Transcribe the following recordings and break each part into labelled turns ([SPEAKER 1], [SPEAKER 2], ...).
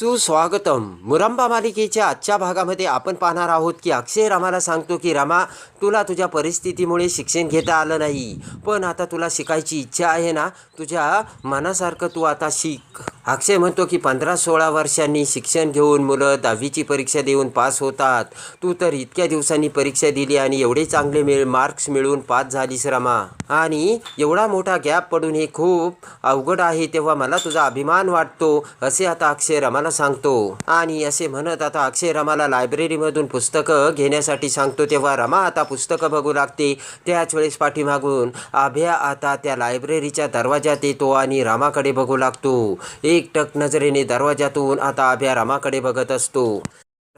[SPEAKER 1] सुस्वागतम. मुरंबा मालिकेच्या आजच्या भागामध्ये आपण पाहणार आहोत की अक्षय रामाला सांगतो की रामा तुला तुझ्या परिस्थितीमुळे शिक्षण घेता आलं नाही. पण आता तुला शिकायची इच्छा आहे ना? तुझ्या मनासारखं तू आता शिक. अक्षय म्हणतो की पंधरा सोळा वर्षांनी शिक्षण घेऊन मुलं दहावीची परीक्षा देऊन पास होतात. तू तर इतक्या दिवसांनी परीक्षा दिली आणि एवढे चांगले मिळ मार्क्स मिळवून पास झालीस रमा. आणि एवढा मोठा गॅप पडून हे खूप अवघड आहे तेव्हा मला तुझा अभिमान वाटतो असे आता अक्षय रमाला सांगतो. आणि असे म्हणत आता अक्षय रमाला लायब्ररीमधून पुस्तकं घेण्यासाठी सांगतो. तेव्हा रमा आता पुस्तकं बघू लागते. त्याच वेळेस पाठीमागून अभ्या आता त्या लायब्ररीच्या दरवाजात येतो आणि रामाकडे बघू लागतो. एकटक नजरेने दरवाजातून आता अभ्या रामाकडे बघत असतो.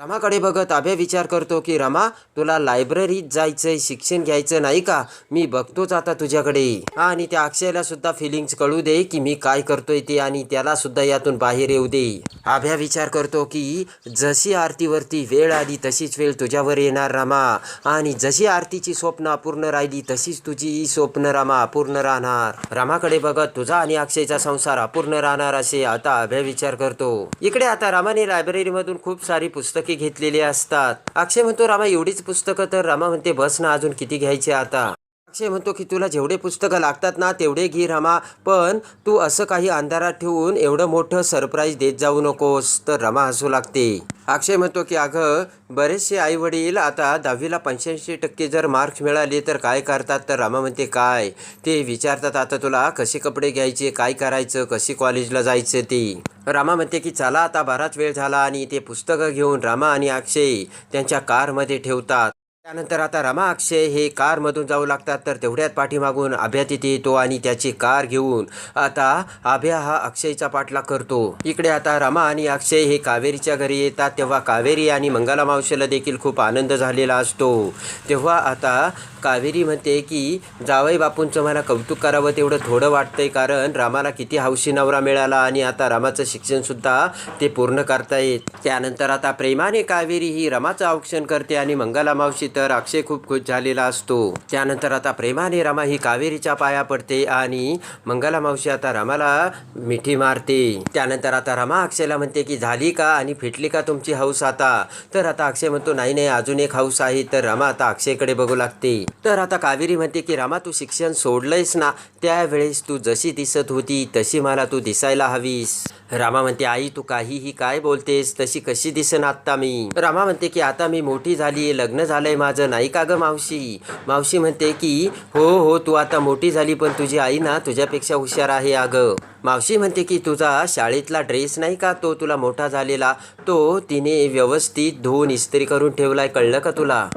[SPEAKER 1] रमाकडे बघत अभ्या विचार करतो की रमा तुला लायब्ररीत जायचंय शिक्षण घ्यायचं नाही का? मी बघतोच आता तुझ्याकडे. आणि त्या अक्षयला सुद्धा फिलिंग्स कळू दे की मी काय करतोय ते आणि त्याला सुद्धा यातून बाहेर येऊ दे. अभ्या विचार करतो की जशी आरतीवरती वेळ आली तशीच वेळ तुझ्यावर येणार रमा. आणि जशी आरतीची स्वप्न अपूर्ण राहिली तशीच तुझी स्वप्न रमा अपूर्ण राहणार. रमाकडे बघत तुझा आणि अक्षयचा संसार अपूर्ण राहणार असे आता अभ्या विचार करतो. इकडे आता रामाने लायब्ररीमधून खूप सारी पुस्तके घेतलेली असतात. अक्षय म्हणतो रामा एवढीच पुस्तकं तर रामा म्हणते बस ना अजून किती घ्यायची आता? अक्षय म्हणतो की तुला जेवढे पुस्तकं लागतात ना तेवढे घे रमा पण तू असं काही अंधारात ठेवून एवढं मोठं सरप्राईज देत जाऊ नकोस तर रमा हसू लागते. अक्षय म्हणतो की अगं बरेचसे आई वडील आता दहावीला पंच्याऐंशी टक्के जर मार्क्स मिळाले तर काय करतात? तर रमा म्हणते काय? ते विचारतात आता तुला कसे कपडे घ्यायचे काय करायचं कशी कॉलेजला जायचं ते? रामा म्हणते की चला आता बराच वेळ झाला आणि ते पुस्तकं घेऊन रामा आणि अक्षय त्यांच्या कारमध्ये ठेवतात. त्यानंतर आता रमा अक्षय हे कारमधून जाऊ लागतात तर तेवढ्यात पाठीमागून अभ्या तिथे येतो आणि त्याची कार घेऊन आता अभ्या हा अक्षयचा पाठलाग करतो. इकडे आता रमा आणि अक्षय हे कावेरीच्या घरी येतात तेव्हा कावेरी आणि मंगला मावशीला देखील खूप आनंद झालेला असतो. तेव्हा आता कावेरी म्हणते की जावई बापूंचं मला कौतुक करावं तेवढं थोडं वाटतंय कारण रामाला किती हौशी नवरा मिळाला आणि आता रामाचं शिक्षणसुद्धा ते पूर्ण करतायत. त्यानंतर आता प्रेमाने कावेरी ही रमाचं औक्षण करते आणि मंगला मावशी तर अक्षय खूप खुश झालेला असतो. त्यानंतर आता प्रेमाने रमा ही कावेरीच्या पाया पडते आणि मंगला मावशी आता रमाला मिठी मारते. त्यानंतर आता रमा अक्षयला म्हणते की झाली का आणि फिटली का तुमची हौस आता? तर आता अक्षय म्हणतो नाही नाही अजून एक हौस आहे. तर रमा आता अक्षयकडे बघू लागते. तर आता कावेरी म्हणते की रमा तू शिक्षण सोडलंयस ना? त्यावेळेस तू जशी दिसत होती तशी मला तू दिसायला हवीस. रामा म्हणते आई तू काहीही काय बोलतेस? तशी कशी दिसन आत्ता मी? रामा म्हणते की आता मी मोठी झाली लग्न झालंय माझं. नाही का ग मावशी? मावशी म्हणते की हो हो तू आता मोठी झाली पण तुझी आई ना तुझ्यापेक्षा हुशार आहे अगं. मावशी म्हणते की तुझा शाळेतला ड्रेस नाही का तो तुला मोठा झालेला? तो तिने व्यवस्थित धुवून इस्त्री करून ठेवलाय. कळलं का तुला?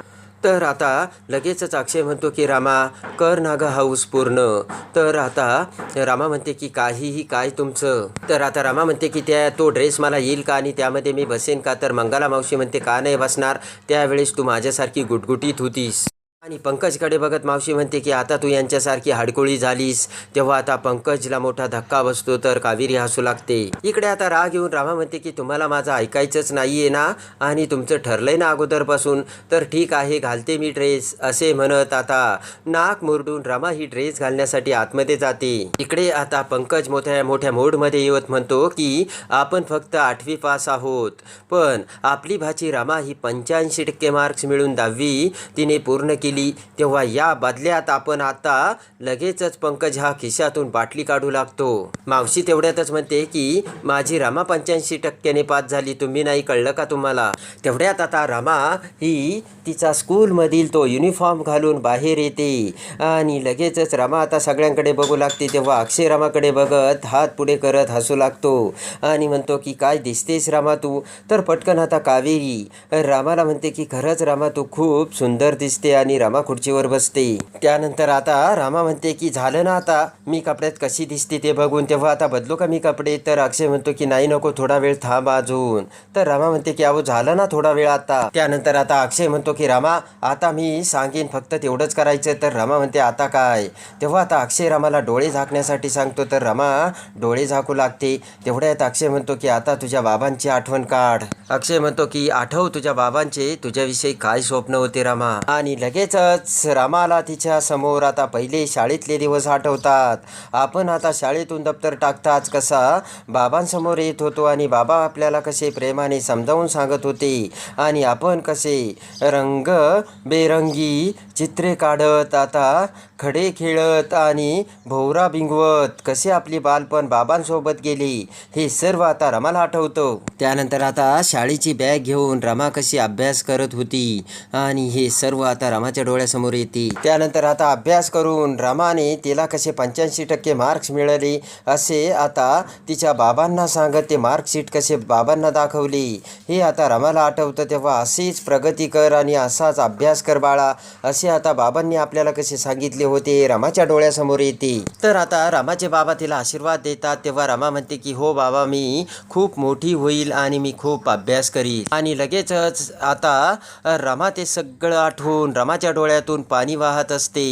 [SPEAKER 1] तर आता लगेचच अक्षय म्हणतो की रामा कर ना हाऊस पूर्ण. तर आता रामा म्हणते की काहीही काय तुमचं? तर आता रामा म्हणते की त्या तो ड्रेस मला येईल का आणि त्यामध्ये मी बसेन का? तर मंगला मावशी म्हणते का नाही बसणार? त्यावेळेस तू माझ्यासारखी गुटगुटीत होतीस. आणि पंकजकडे बघत मावशी म्हणते की आता तू यांच्यासारखी हाडकोळी झालीस. तेव्हा आता पंकजला मोठा धक्का बसतो तर कावेरी हसू लागते. इकडे आता राग येऊन रामा म्हणते की तुम्हाला माझं ऐकायचंच नाहीये ना? आणि तुमचं ठरलंय ना अगोदरपासून? तर ठीक आहे घालते मी ड्रेस असे म्हणत आता नाक मुरडून रामा ही ड्रेस घालण्यासाठी आतमध्ये जाते. इकडे आता पंकज मोठ्या मोठ्या मोडमध्ये येत म्हणतो की आपण फक्त आठवी पास आहोत. पण आपली भाची रामा ही पंच्याऐंशी टक्के मार्क्स मिळून दहावी. तिने पूर्ण केली तेव्हा या बदल्यात आपण आता लगेचच पंकज हा खिशातून बाटली काढू लागतो. मावशी तेवढ्यातच म्हणते की माझी रमा पंच्याऐंशी टक्क्याने पास झाली. तुम्ही नाही कळलं का तुम्हाला? तेवढ्यात आता रमा ही तिचा स्कूलमधील तो युनिफॉर्म घालून बाहेर येते. आणि लगेचच रमा आता सगळ्यांकडे बघू लागते. तेव्हा अक्षय रमाकडे बघत हात पुढे करत हसू लागतो. आणि म्हणतो की काय दिसतेस रामा तू? तर पटकन आता कावेरी. रामाला म्हणते की खरंच रामा तू खूप सुंदर दिसते आणि रामा खुर्चीवर बसते. त्यानंतर आता रामा म्हणते की झालं ना आता. मी कपड्यात कशी दिसते ते बघून. तेव्हा आता बदलू का मी कपडे? तर अक्षय म्हणतो की नाही नको थोडा वेळ थांब अजून. तर रामा म्हणते की अहो झालं ना थोडा वेळ आता. त्यानंतर आता अक्षय म्हणतो की रामा आता मी सांगेन फक्त तेवढंच करायचं. तर रमा म्हणते आता काय? तेव्हा आता अक्षय रामाला डोळे झाकण्यासाठी सांगतो. तर रमा डोळे झाकू लागते. तेवढ्यात अक्षय म्हणतो की आता तुझ्या बाबांची आठवण काढ. अक्षय म्हणतो की आठव तुझ्या बाबांचे तुझ्याविषयी काय स्वप्न होते रामा? आणि लगेचच रामाला तिच्या समोर. आता पहिले शाळेतले दिवस आठवतात. आपण आता शाळेतून दप्तर टाकताच कसा बाबांसमोर येत होतो आणि बाबा आपल्याला कसे प्रेमाने समजावून सांगत होते. आणि आपण कसे रंग बेरंगी चित्रे काढत आता खडे खेळत आणि भोवरा बिंगवत कसे आपली बालपण बाबांसोबत गेली हे सर्व आता रमाला आठवतो. त्यानंतर आता शाळेची बॅग घेऊन रमा कशी अभ्यास करत होती आणि हे सर्व आता रमाच्या डोळ्यासमोर येते. त्यानंतर आता अभ्यास करून रमाने तिला कसे पंच्याऐंशी टक्के मार्क्स मिळाले असे आता तिच्या बाबांना सांगत ते मार्कशीट कसे बाबांना दाखवले हे आता रमाला आठवतं तेव्हा असेच प्रगती कर आणि असाच अभ्यास कर बाळा असे आता बाबांनी आपल्याला कसे सांगितले होते रमाच्या डोळ्यासमोर येते. तर आता रमाचे बाबा तिला आशीर्वाद देतात तेव्हा रमा म्हणते की हो बाबा मी खूप मोठी होईल आणि मी खूप अभ्यास करील आणि लगेचच आता रमा ते सगळं आठवून रमाच्या डोळ्यातून पाणी वाहत असते.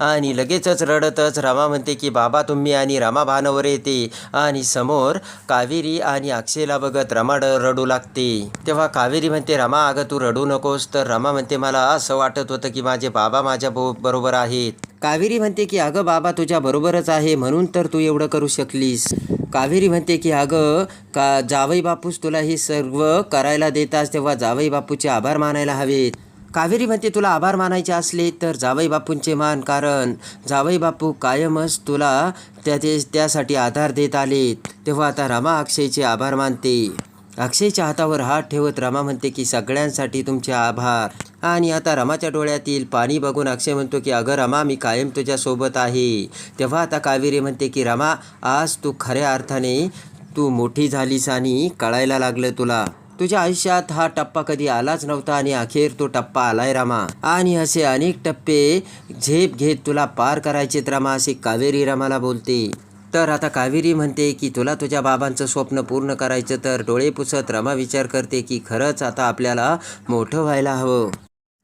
[SPEAKER 1] आणि लगेचच रडतच रमा म्हणते की बाबा तुम्ही आणि रमा भानावर येते. आणि समोर कावेरी आणि अक्षयला बघत रमा रडू लागते. तेव्हा कावेरी म्हणते रमा अगं तू रडू नकोस. तर रमा म्हणते मला असं वाटत होतं की माझे बाबा माझ्या बो बरोबर आहेत. कावेरी म्हणते की अगं बाबा तुझ्या बरोबरच आहे म्हणून तर तू एवढं करू शकलीस. कावेरी म्हणते की अगं का जावई बापूस तुला हे सर्व करायला देतास तेव्हा जावई बापूचे आभार मानायला हवेत. कावेरी म्हणते तुला आभार मानायचे असले तर जावई बापूंचे मान कारण जावई बापू कायमच तुला त्या ते त्यासाठी आधार देत आलेत. तेव्हा आता रमा अक्षयचे आभार मानते. अक्षयच्या हातावर हात ठेवत रमा म्हणते की सगळ्यांसाठी तुमचे आभार. आणि आता रमाच्या डोळ्यातील पाणी बघून अक्षय म्हणतो की अगं रमा मी कायम तुझ्यासोबत आहे. तेव्हा आता कावेरी म्हणते की रमा आज तू खऱ्या अर्थाने तू मोठी झालीस आणि कळायला लागलं तुला. तुझ्या आयुष्यात हा टप्पा कधी आलाच नव्हता आणि अखेर तो टप्पा आलाय रामा. आणि असे अनेक टप्पे झेप घेत तुला पार करायचेत रामा असे कावेरी रमाला बोलते. तर आता कावेरी म्हणते की तुला तुझ्या बाबांचं स्वप्न पूर्ण करायचं तर डोळे पुसत रमा विचार करते की खरंच आता आपल्याला मोठं व्हायला हवं.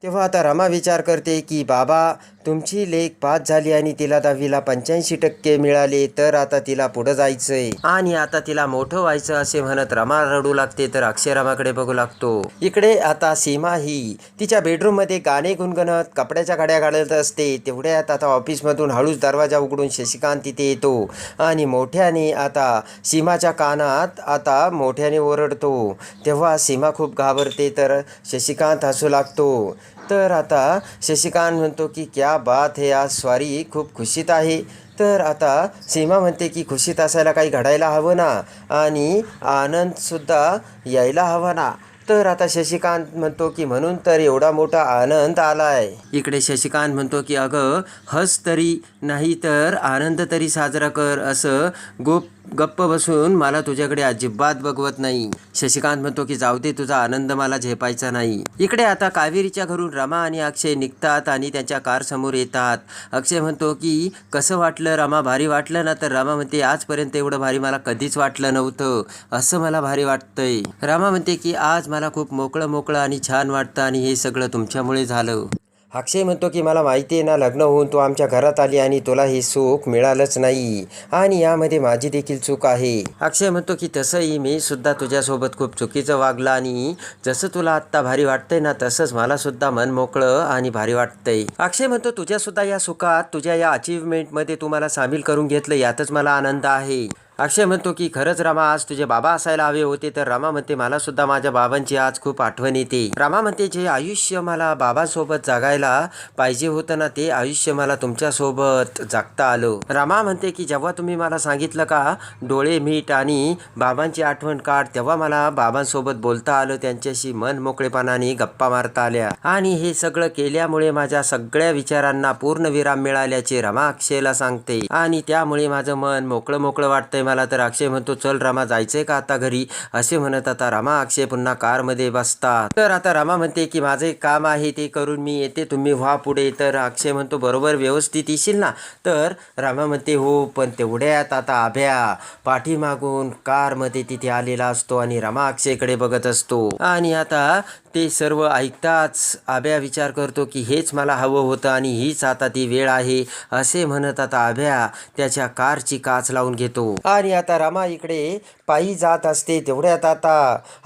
[SPEAKER 1] तेव्हा आता रमा विचार करते की बाबा तुमची लेख पास झाली आणि तिला दहावीला पंच्याऐंशी टक्के मिळाले तर आता तिला पुढं जायचंय. आणि आता तिला मोठं व्हायचं असे म्हणत रमा रडू लागते तर अक्षय रमाकडे बघू लागतो. इकडे आता सीमा ही. तिच्या बेडरूममध्ये गाणे गुणगणत कपड्याच्या गाड्या घालत असते. तेवढ्यात आता ऑफिसमधून हळूच दरवाजा उघडून शशिकांत तिथे येतो. आणि मोठ्याने आता सीमाच्या कानात आता मोठ्याने ओरडतो. तेव्हा सीमा खूप घाबरते तर शशिकांत हसू लागतो. तर आता शशिकांत म्हणतो की क्या बात हे आज स्वारी खूप खुशीत आहे. तर आता सीमा म्हणते की खुशीत असायला काही घडायला हवं ना? आणि आनंदसुद्धा यायला हवा ना? तर आता शशिकांत म्हणतो की म्हणून तर एवढा मोठा आनंद आला आहे इकडे शशिकांत म्हणतो की अगं हस तरी नाही तर आनंद तरी साजरा कर असं गोप गप्प बसून मला तुझ्याकडे अजिबात बघवत नाही. शशिकांत म्हणतो की जाऊ दे तुझा आनंद मला झेपायचा नाही. इकडे आता कावेरीच्या घरून रमा आणि अक्षय निघतात आणि त्यांच्या कार समोर येतात. अक्षय म्हणतो की कसं वाटलं रमा? भारी वाटलं ना? तर रमा म्हणते आजपर्यंत एवढं भारी मला कधीच वाटलं नव्हतं. असं मला भारी वाटतंय. रमा म्हणते की आज मला खूप मोकळं मोकळं आणि छान वाटतं आणि हे सगळं तुमच्यामुळे झालं. अक्षय म्हणतो की मला माहिती आहे ना लग्न होऊन तू आमच्या घरात आली आणि तुला हे सुख मिळालंच नाही. आणि यामध्ये माझी देखील चूक आहे. अक्षय म्हणतो की तसंही मी सुद्धा तुझ्यासोबत खूप चुकीचं वागलं आणि जसं तुला आत्ता भारी वाटतंय ना तसंच मला सुद्धा मन मोकळं आणि भारी वाटतंय. अक्षय म्हणतो तुझ्या सुद्धा या सुखात तुझ्या या अचिव्हमेंटमध्ये तू मला सामील करून घेतलं यातच मला आनंद आहे. अक्षय म्हणतो की खरंच रामा आज तुझे बाबा असायला हवे होते तर रामा म्हणते मला सुद्धा माझ्या बाबांची आज खूप आठवण येते. रामा म्हणते जे आयुष्य मला बाबांसोबत जगायला पाहिजे होतं ना ते आयुष्य मला तुमच्यासोबत जगता आलं. रामा म्हणते की जेव्हा तुम्ही मला सांगितलं का डोळे मीठ आणि बाबांची आठवण काढ तेव्हा मला बाबांसोबत बोलता आलं त्यांच्याशी मन मोकळेपणाने गप्पा मारता आल्या. आणि हे सगळं केल्यामुळे माझ्या सगळ्या विचारांना पूर्ण विराम मिळाल्याचे रमा अक्षयला सांगते. आणि त्यामुळे माझं मन मोकळं मोकळं वाटतंय. मला तर अक्षय म्हणतो चल रामा जायचंय का आता घरी? असे म्हणत आता रामा अक्षय पुन्हा कारमध्ये बसतात. तर आता रामा म्हणते की माझे काम आहे ते करून मी येते तुम्ही व्हा पुढे. तर अक्षय म्हणतो बरोबर व्यवस्थित येशील ना? तर रामा म्हणते हो पण तेवढ्यात आता आभ्या पाठीमागून कारमध्ये तिथे आलेला असतो आणि रामा अक्षयकडे बघत असतो. आणि आता ते सर्व ऐकताच आभ्या विचार करतो की हेच मला हवं होतं आणि हीच आता ती वेळ आहे असे म्हणत आता आभ्या त्याच्या कारची काच लावून घेतो. आणि आता रमा इकडे पायी जात असते तेवढ्यात आता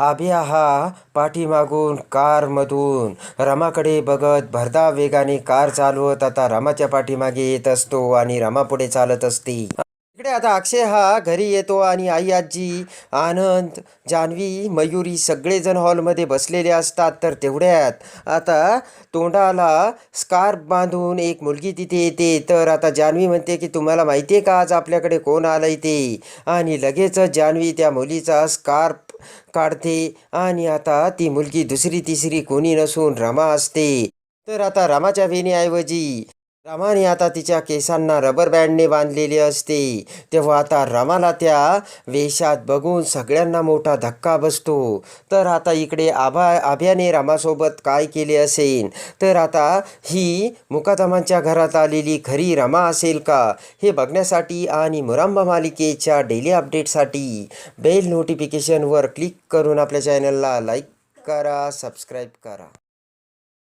[SPEAKER 1] आभ्या हा पाठीमागून कारमधून रमाकडे बघत भरधाव वेगाने कार चालवत आता रमाच्या पाठीमागे येत असतो आणि रमा पुढे चालत असते. इकडे आता अक्षय हा घरी येतो आणि आई आजी आनंद जान्हवी मयुरी सगळेजण हॉलमध्ये बसलेले असतात तर तेवढ्यात आता तोंडाला स्कार्फ बांधून एक मुलगी तिथे येते. तर आता जान्हवी म्हणते की तुम्हाला माहिती आहे का आज आपल्याकडे कोण आलं ते? आणि लगेचच जान्हवी त्या मुलीचा स्कार्फ काढते आणि आता ती मुलगी दुसरी तिसरी कोणी नसून रमा असते. तर आता रमाच्या वेणीऐवजी रमाने आता तिच्या केसांना रबर बँडने बांधलेले असते. तेव्हा आता रमाला त्या वेशात बघून सगळ्यांना मोठा धक्का बसतो. तर आता इकडे आभा आभ्याने रमासोबत काय केले असेल तर आता ही मुकादमांच्या घरात आलेली खरी रमा असेल का? हे बघण्यासाठी आणि मुरांबा मालिकेच्या डेली अपडेटसाठी बेल नोटिफिकेशनवर क्लिक करून आपल्या चॅनलला लाईक करा सबस्क्राईब करा.